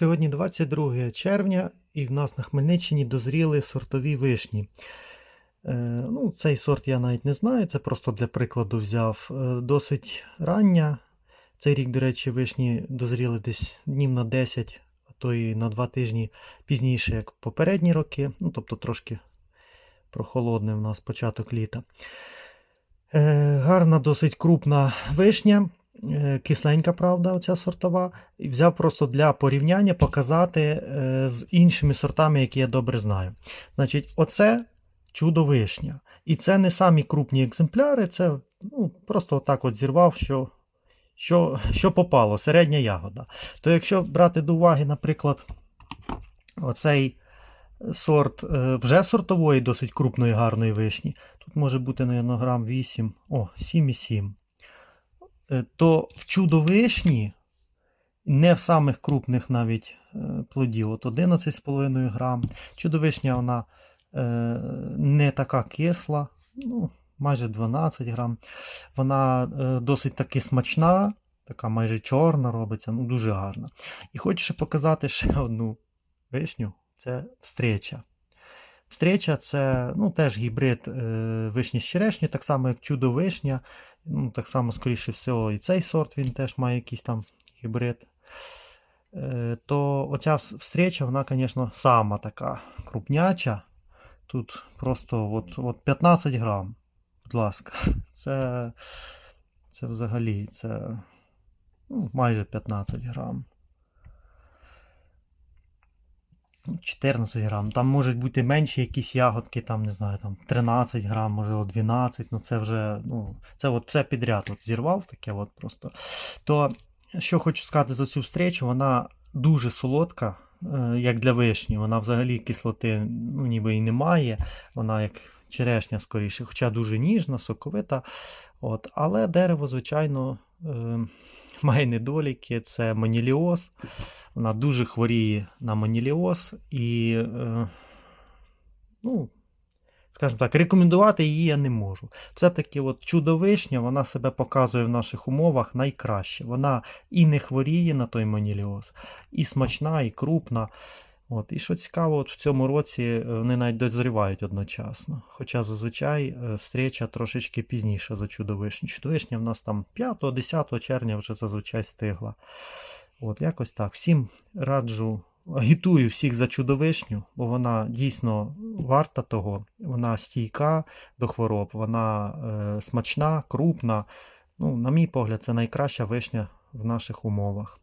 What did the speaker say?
Сьогодні 22 червня, і в нас на Хмельниччині дозріли сортові вишні. Е, ну, цей сорт я навіть не знаю, це просто для прикладу взяв. Е, досить рання. Цей рік, до речі, вишні дозріли десь днів на 10, а то і на 2 тижні пізніше, як в попередні роки. Ну, тобто трошки прохолодний в нас початок літа. Е, гарна, досить крупна вишня. Е, Кисленька, правда, оця сортова. І взяв просто для порівняння показати е, з іншими сортами, які я добре знаю. Значить, оце чудо вишня. І це не самі крупні екземпляри, це ну, просто отак от зірвав, що, що, що попало, середня ягода. То якщо брати до уваги, наприклад, оцей сорт е, вже сортової, досить крупної гарної вишні, тут може бути, мабуть, грам 8, о, 7,7 е, то в чудовишні не в самих крупних навіть е, плодів, от 11,5 грам. Чудовишня вона е, не така кисла, ну, майже 12 грам. Вона е, досить таки смачна, така майже чорна робиться, ну дуже гарна. І хочу ще показати ще одну вишню це встреча. Встреча це ну, теж гібрид е, вишні з черешні, так само як чудо вишня. Ну, так само, скоріше всього, і цей сорт він теж має якийсь там гібрид. Е, то оця встреча, вона, звісно, сама така крупняча. Тут просто от, от 15 грам. Будь ласка, це, це взагалі це ну, майже 15 грам. Ну, 14 грам. Там можуть бути менші якісь ягодки, там, не знаю, там 13 грам, можливо 12, ну це вже, ну, це от все підряд от зірвав таке от просто. То, що хочу сказати за цю встречу, вона дуже солодка, е, як для вишні. Вона взагалі кислоти ну, ніби і немає. Вона як черешня скоріше, хоча дуже ніжна, соковита. От. Але дерево, звичайно, е, має недоліки. Це маніліоз. Вона дуже хворіє на маніліоз і, е, ну, скажімо так, рекомендувати її я не можу. Це таки от чудовишня, вона себе показує в наших умовах найкраще. Вона і не хворіє на той маніліоз, і смачна, і крупна. От. І що цікаво, от в цьому році е, вони навіть дозрівають одночасно. Хоча зазвичай е, встреча трошечки пізніше за чудовишню. Чудовишня в нас там 5-10 червня вже зазвичай стигла. От, якось так. Всім раджу, агітую всіх за чудовишню, бо вона дійсно варта того. Вона стійка до хвороб, вона е, смачна, крупна. Ну, на мій погляд, це найкраща вишня в наших умовах.